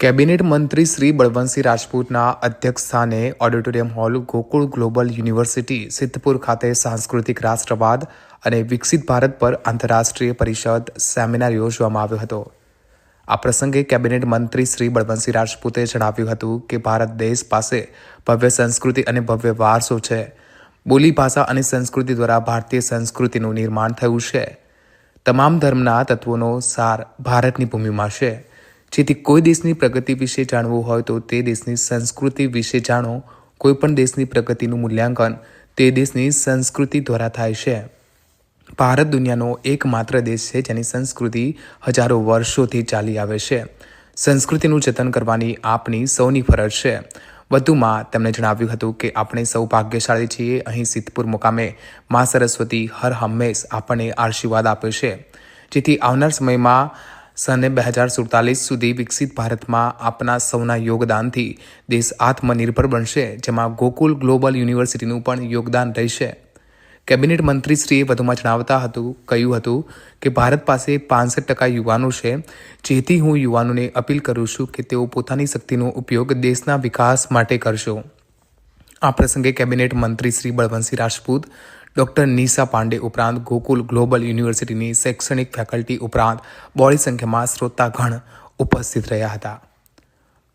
Cabinet મંત્રી શ્રી બળવંતસિંહ રાજપૂતના અધ્યક્ષસ્થાને auditorium hall Gokul global university Siddhpur ખાતે સાંસ્કૃતિક રાષ્ટ્રવાદ અને વિકસિત ભારત પર આંતરરાષ્ટ્રીય પરિષદ સેમિનાર યોજવામાં આવ્યો હતો. આ પ્રસંગે કેબિનેટ મંત્રી શ્રી બળવંતસિંહ રાજપૂતે જણાવ્યું હતું કે ભારત દેશ પાસે ભવ્ય સંસ્કૃતિ અને ભવ્ય વારસો છે. બોલી, ભાષા અને સંસ્કૃતિ દ્વારા ભારતીય સંસ્કૃતિનું નિર્માણ થયું છે. તમામ ધર્મના તત્વોનો સાર ભારતની ભૂમિમાં છે. જેથી કોઈ દેશની પ્રગતિ વિશે જાણવું હોય તો તે દેશની સંસ્કૃતિ વિશે જાણો. કોઈપણ દેશની પ્રગતિનું મૂલ્યાંકન તે દેશની સંસ્કૃતિ દ્વારા થાય છે. ભારત દુનિયાનો એકમાત્ર દેશ છે જેની સંસ્કૃતિ હજારો વર્ષોથી ચાલી આવે છે. સંસ્કૃતિનું જતન કરવાની આપની સૌની ફરજ છે. વધુમાં તેમણે જણાવ્યું હતું કે આપણે સૌ ભાગ્યશાળી છીએ. અહીં સિદ્ધપુર મુકામે મા સરસ્વતી હર હંમેશ આપણને આશીર્વાદ આપે છે. જેથી આવનાર સમયમાં સને બે હજાર સુડતાલીસ સુધી વિકસિત ભારતમાં આપના સૌના યોગદાનથી દેશ આત્મનિર્ભર બનશે, જેમાં ગોકુલ ગ્લોબલ યુનિવર્સિટીનું પણ યોગદાન રહેશે. કેબિનેટ મંત્રીશ્રીએ વધુમાં જણાવતા હતું, કહ્યું હતું કે ભારત પાસે પાંસઠ ટકા યુવાનો છે, જેથી હું યુવાનોને અપીલ કરું છું કે તેઓ પોતાની શક્તિનો ઉપયોગ દેશના વિકાસ માટે કરશો. આ પ્રસંગે કેબિનેટ મંત્રી શ્રી બળવંતસિંહ રાજપૂત, ડોક્ટર નિશા પાંડે ઉપરાંત ગોકુલ ગ્લોબલ યુનિવર્સિટીની શૈક્ષણિક ફેકલ્ટી ઉપરાંત બોડી સંખ્યામાં શ્રોતાગણ ઉપસ્થિત રહ્યા હતા.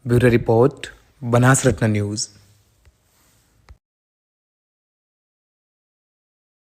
Bureau report, Banasratna news.